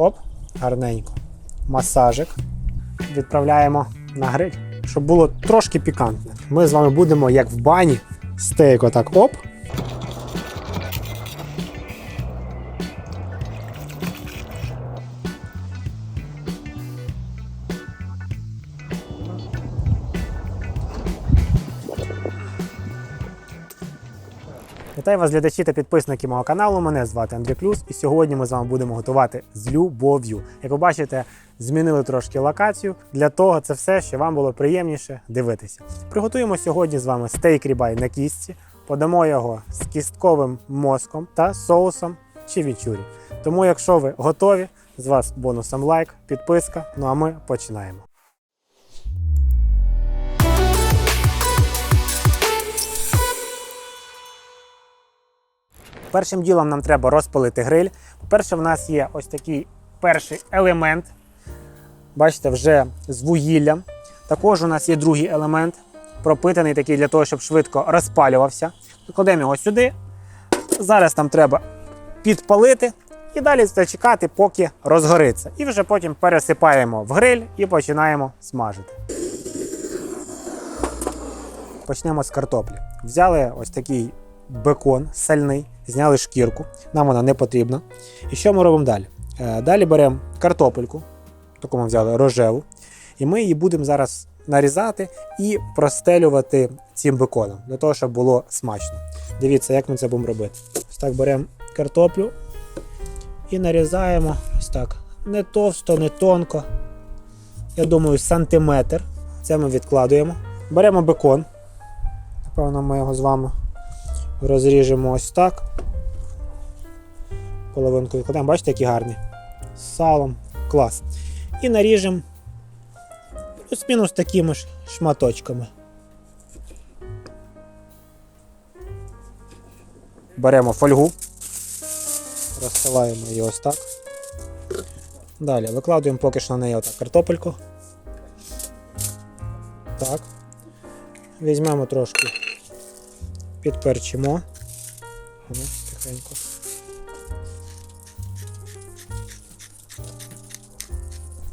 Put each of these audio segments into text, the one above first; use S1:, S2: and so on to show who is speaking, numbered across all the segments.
S1: Хоп, гарненько. Масажик. Відправляємо на гриль, щоб було трошки пікантне. Ми з вами будемо, як в бані, стейк отак оп. Вітаю вас, глядачі та підписники мого каналу. Мене звати Андрій Клюс, і сьогодні ми з вами будемо готувати з любов'ю. Як ви бачите, змінили трошки локацію. Для того це все, що вам було приємніше дивитися. Приготуємо сьогодні з вами стейк рібай на кістці, подамо його з кістковим мозком та соусом чивічурі. Тому, якщо ви готові, з вас бонусом лайк, підписка. Ну а ми починаємо. Першим ділом нам треба розпалити гриль. По-перше, в нас є ось такий перший елемент. Бачите, вже з вугіллям. Також у нас є другий елемент, пропитаний такий для того, щоб швидко розпалювався. Кладемо його сюди. Зараз нам треба підпалити і далі зачекати, поки розгориться. І вже потім пересипаємо в гриль і починаємо смажити. Почнемо з картоплі. Взяли ось такий бекон сальний, зняли шкірку, нам вона не потрібна. І що ми робимо далі? Е, Далі беремо картопельку, таку ми взяли рожеву, і ми її будемо зараз нарізати і простелювати цим беконом, для того, щоб було смачно. Дивіться, як ми це будемо робити. Ось так беремо картоплю і нарізаємо ось так. Не товсто, не тонко. Я думаю, сантиметр. Це ми відкладуємо. Беремо бекон. Напевно, ми його з вами розріжемо ось так. Половинку відкладемо, бачите, які гарні. З салом. Клас. І наріжемо плюс-мінус такими ж шматочками. Беремо фольгу, розсилаємо її ось так. Далі викладуємо поки що на неї отак картопельку. Так. Візьмемо трошки підперчимо. Ну, тихенько.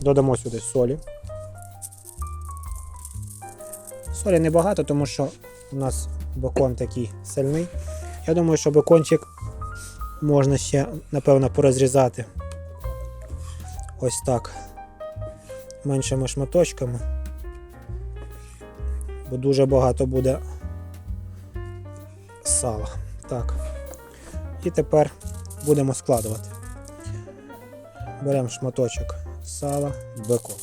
S1: Додамо сюди солі. Солі небагато, тому що у нас бекон такий сильний. Я думаю, що бекончик можна ще, напевно, порозрізати. Ось так. Меншими шматочками. Бо дуже багато буде сала. Так. І тепер будемо складувати. Беремо шматочок сала, бекон.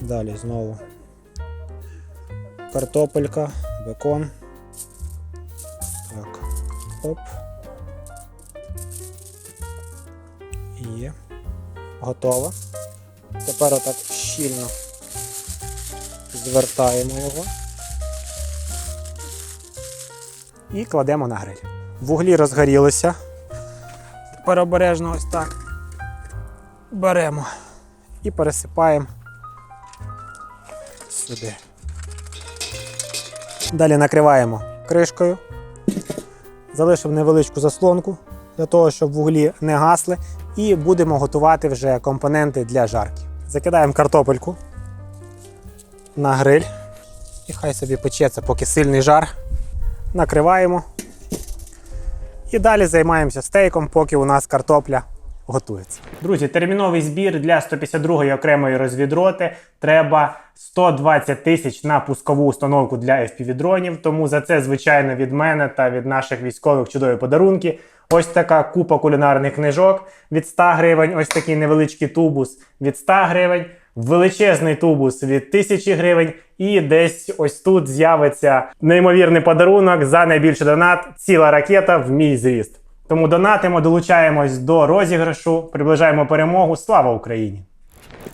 S1: Далі знову картопелька, бекон. Так. Оп. Є. Готово. Тепер отак щільно звертаємо його і кладемо на гриль. Вуглі розгорілися. Тепер обережно ось так беремо і пересипаємо сюди. Далі накриваємо кришкою, залишимо невеличку заслонку для того, щоб вуглі не гасли, і будемо готувати вже компоненти для жарки. Закидаємо картопельку на гриль і хай собі печеться, поки сильний жар накриваємо. І далі займаємося стейком, поки у нас картопля готується. Друзі, терміновий збір для 152-ї окремої розвідроти. Треба 120 тисяч на пускову установку для FPV-дронів. Тому за це, звичайно, від мене та від наших військових чудові подарунки. Ось така купа кулінарних книжок від 100 гривень, ось такий невеличкий тубус від 100 гривень, величезний тубус від 1000 гривень. І десь ось тут з'явиться неймовірний подарунок за найбільший донат ціла ракета в мій зріст. Тому донатимо, долучаємось до розіграшу, приближаємо перемогу. Слава Україні!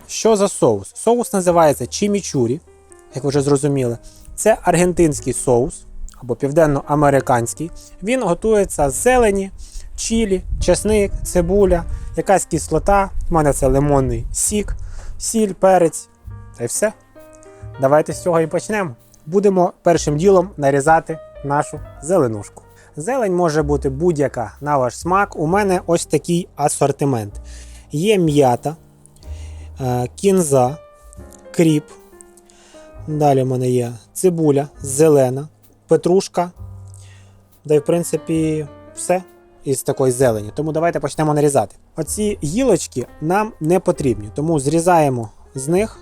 S1: Що за соус? Соус називається чімічурі, як ви вже зрозуміли. Це аргентинський соус або південноамериканський. Він готується з зелені, чілі, чесник, цибуля, якась кислота. У мене це лимонний сік, сіль, перець. Та й все. Давайте з цього і почнемо. Будемо першим ділом нарізати нашу зеленушку. Зелень може бути будь-яка на ваш смак. У мене ось такий асортимент. є м'ята, е, кінза, кріп. Далі в мене є цибуля, зелена, петрушка. Да й, в принципі, все із такої зелені. Тому давайте почнемо нарізати. Оці гілочки нам не потрібні, тому зрізаємо з них.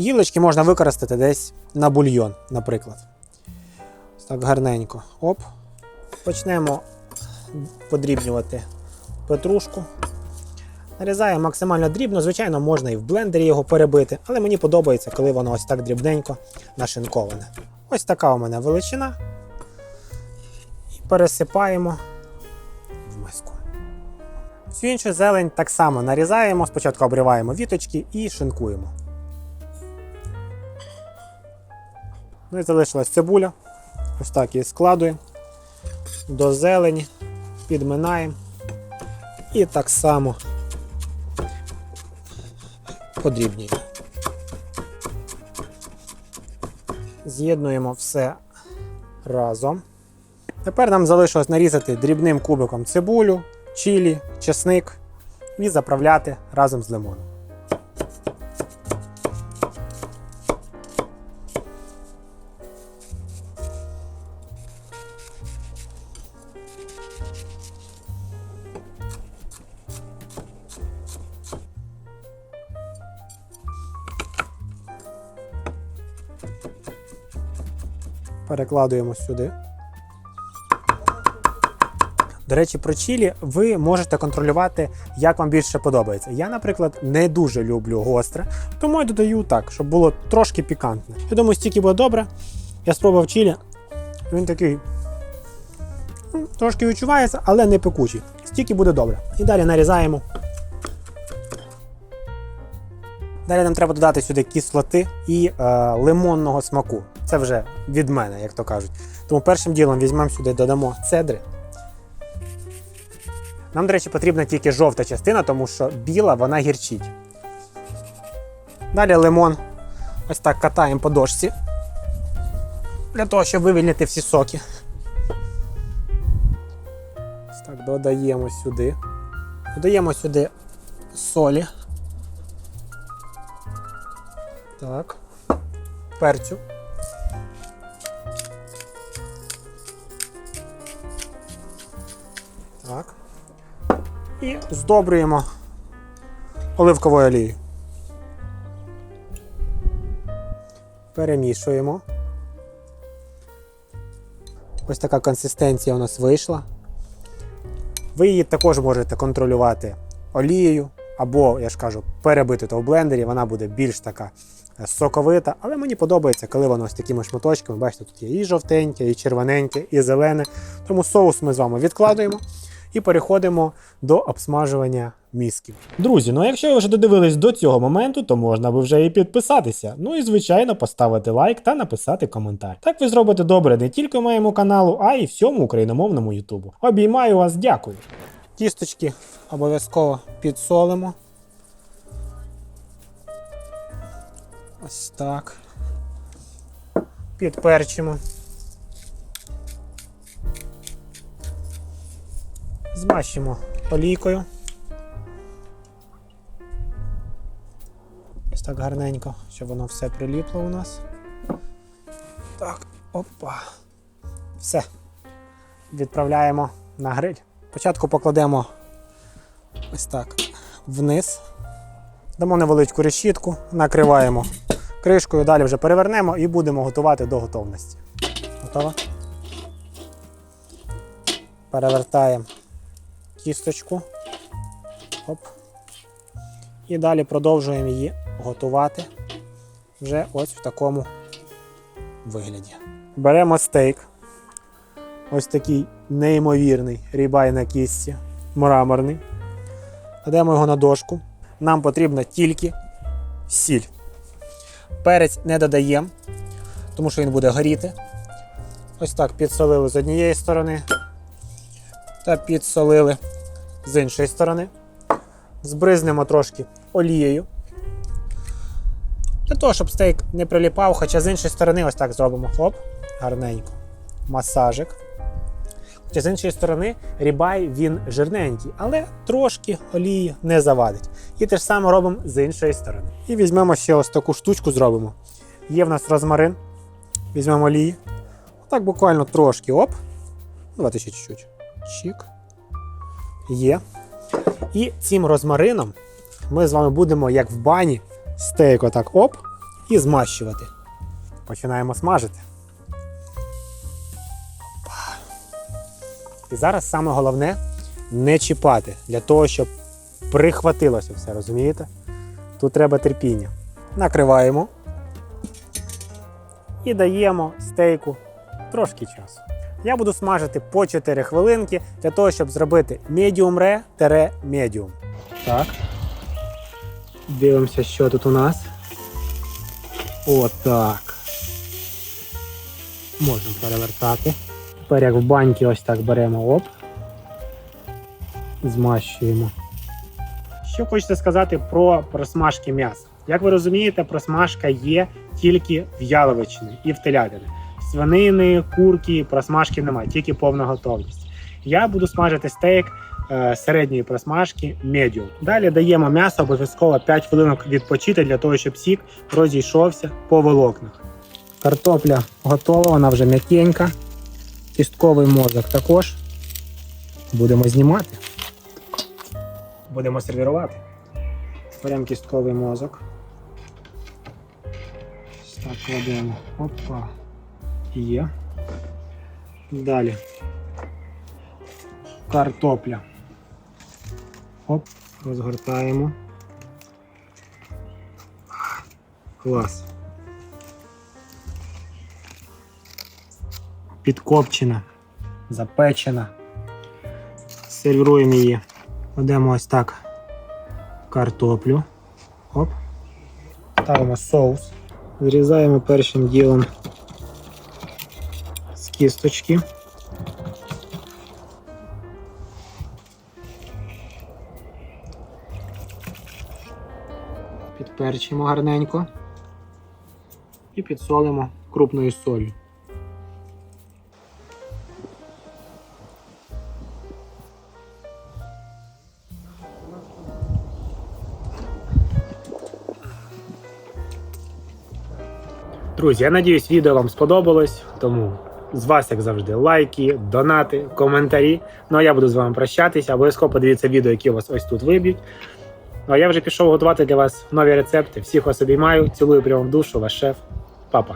S1: Гілочки можна використати десь на бульйон, наприклад. Так гарненько. Оп. Почнемо подрібнювати петрушку. Нарізаємо максимально дрібно, звичайно, можна і в блендері його перебити, але мені подобається, коли воно ось так дрібненько нашинковане. Ось така у мене величина. І пересипаємо. Всю іншу зелень так само нарізаємо, спочатку обриваємо віточки і шинкуємо. Ну і залишилась цибуля. Ось так її складуємо до зелені, підминаємо і так само подрібнюємо. З'єднуємо все разом. Тепер нам залишилось нарізати дрібним кубиком цибулю, чилі, чесник і заправляти разом з лимоном. Перекладуємо сюди. До речі, про чілі ви можете контролювати, як вам більше подобається. Я, наприклад, не дуже люблю гостре, тому я додаю так, щоб було трошки пікантне. Я думаю, стільки буде добре. Я спробував чілі. Він такий ну, трошки відчувається, але не пекучий. Стільки буде добре. І далі нарізаємо. Далі нам треба додати сюди кислоти і е, лимонного смаку. Це вже від мене, як то кажуть. Тому першим ділом візьмемо сюди, додамо цедри. Нам, до речі, потрібна тільки жовта частина, тому що біла вона гірчить. Далі лимон ось так катаємо по дошці. Для того, щоб вивільнити всі соки. Ось так додаємо сюди. Додаємо сюди солі. Так. Перцю. Так. І здобрюємо оливковою олією. Перемішуємо. Ось така консистенція у нас вийшла. Ви її також можете контролювати олією, або, я ж кажу, перебити то в блендері, вона буде більш така е, соковита. Але мені подобається, коли воно з такими шматочками. Бачите, тут є і жовтеньке, і червоненьке, і зелене. Тому соус ми з вами відкладуємо і переходимо до обсмажування місків.
S2: Друзі, ну якщо ви вже додивились до цього моменту, то можна би вже і підписатися. Ну і звичайно поставити лайк та написати коментар. Так ви зробите добре не тільки моєму каналу, а й всьому україномовному Ютубу. Обіймаю вас, дякую.
S1: Тісточки обов'язково підсолимо. Ось так. Підперчимо. Змащимо олійкою. Ось так гарненько, щоб воно все приліпло у нас. Так, опа. Все. Відправляємо на гриль. Спочатку покладемо ось так вниз. Дамо невеличку решітку, накриваємо кришкою, далі вже перевернемо і будемо готувати до готовності. Готово? Перевертаємо кісточку. Оп. І далі продовжуємо її готувати вже ось в такому вигляді. Беремо стейк. Ось такий неймовірний рібай на кістці, мраморний. Кладемо його на дошку. Нам потрібна тільки сіль. Перець не додаємо, тому що він буде горіти. Ось так підсолили з однієї сторони та підсолили з іншої сторони. Збризнемо трошки олією. Для того, щоб стейк не приліпав, хоча з іншої сторони ось так зробимо. Хоп, гарненько. Масажик. Чи з іншої сторони, рібай він жирненький, але трошки олії не завадить. І те ж саме робимо з іншої сторони. І візьмемо ще ось таку штучку зробимо. Є в нас розмарин. Візьмемо олії. Так буквально трошки. Оп. Давайте ще чуть-чуть. Чик. Є. І цим розмарином ми з вами будемо, як в бані, стейк отак оп і змащувати. Починаємо смажити. Опа. І зараз саме головне не чіпати для того, щоб прихватилося все, розумієте? Тут треба терпіння. Накриваємо і даємо стейку трошки часу. Я буду смажити по 4 хвилинки для того, щоб зробити medium rare medium. Так. Дивимося, що тут у нас. Отак. Можемо перевертати. Тепер як в баньки ось так беремо оп. Змащуємо. Що хочеться сказати про просмажки м'яса? Як ви розумієте, просмажка є тільки в яловичини і в телятини. Свинини, курки, просмажки немає, тільки повна готовність. Я буду смажити стейк е, середньої просмажки медіум. Далі даємо м'ясо обов'язково 5 хвилинок відпочити для того, щоб сік розійшовся по волокнах. Картопля готова, вона вже м'якенька. Кістковий мозок також. Будемо знімати. Будемо сервірувати. Беремо кістковий мозок. Так кладемо. Опа. Є. Далі. Картопля. Оп, розгортаємо. Клас. Підкопчена, запечена. Сервіруємо її. Кладемо ось так картоплю. Оп. Ставимо соус. Зрізаємо першим ділом кісточки. Підперчимо гарненько і підсолимо крупною солью. Друзі, я надіюсь, відео вам сподобалось. Тому з вас, як завжди, лайки, донати, коментарі. Ну а я буду з вами прощатися. Обов'язково подивіться відео, які у вас ось тут виб'ють. Ну а я вже пішов готувати для вас нові рецепти. Всіх вас обіймаю, цілую прямо в душу, ваш шеф. Папа.